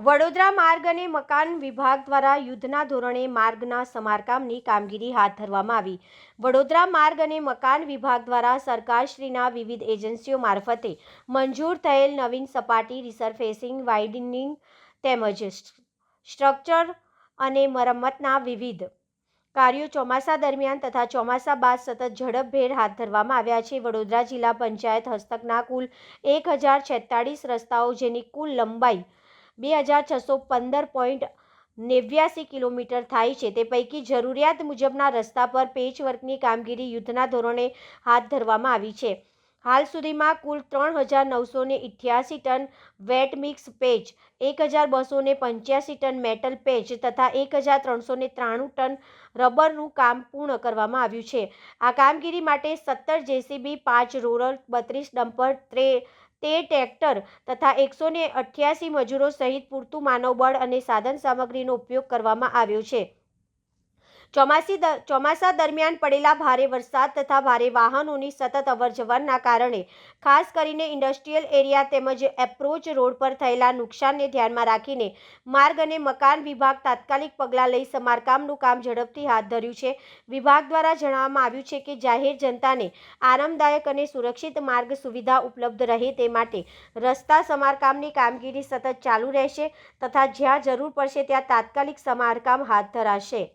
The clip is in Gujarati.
વડોદરા માર્ગ અને મકાન વિભાગ દ્વારા યુદ્ધના ધોરણે માર્ગના સમારકામની કામગીરી હાથ ધરવામાં આવી. વડોદરા માર્ગ અને મકાન વિભાગ દ્વારા સરકારશ્રીના વિવિધ એજન્સીઓ મારફતે મંજૂર થયેલ નવીન સપાટી, રિસરફેસિંગ, વાઇડનિંગ તેમજ સ્ટ્રક્ચર અને મરમ્મતના વિવિધ કાર્યો ચોમાસા દરમિયાન તથા ચોમાસા બાદ સતત ઝડપભેર હાથ ધરવામાં આવ્યા છે. વડોદરા જિલ્લા પંચાયત હસ્તકના કુલ એક હજાર રસ્તાઓ જેની કુલ લંબાઈ બે હજાર છસો પંદર પોઈન્ટ નેવ્યાસી કિલોમીટર થાય છે. તે પૈકી જરૂરિયાત મુજબના રસ્તા પર પેચવર્કની કામગીરી યુદ્ધના ધોરણે હાથ ધરવામાં આવી છે. હાલ સુધીમાં કુલ ત્રણ હજાર નવસો ને ઇઠ્યાસી ટન વેટ મિક્સ પેચ, એક હજાર બસો ને પંચ્યાસી ટન મેટલ પેચ તથા એક હજાર ત્રણસો ને ત્રાણું ટન રબરનું કામ પૂર્ણ કરવામાં આવ્યું છે. આ કામગીરી માટે સત્તર જેસીબી, પાંચ રોલર, બત્રીસ ડમ્પર, ત્રે તેર ટ્રેક્ટર તથા એકસો ને અઠ્યાસી મજૂરો સહિત પૂરતું માનવબળ અને સાધન સામગ્રીનો ઉપયોગ કરવામાં આવ્યો છે. ચોમાસી ચોમાસા દરમિયાન પડેલા ભારે વરસાદ તથા ભારે વાહનોની સતત અવરજવરના કારણે ખાસ કરીને ઇન્ડસ્ટ્રીયલ એરિયા તેમજ એપ્રોચ રોડ પર થયેલા નુકસાનને ધ્યાનમાં રાખીને માર્ગ અને મકાન વિભાગ તાત્કાલિક પગલાં લઈ સમારકામનું કામ ઝડપથી હાથ ધર્યું છે. વિભાગ દ્વારા જણાવવામાં આવ્યું છે કે જાહેર જનતાને આરામદાયક અને સુરક્ષિત માર્ગ સુવિધા ઉપલબ્ધ રહે તે માટે રસ્તા સમારકામની કામગીરી સતત ચાલુ રહેશે તથા જ્યાં જરૂર પડશે ત્યાં તાત્કાલિક સમારકામ હાથ ધરાશે.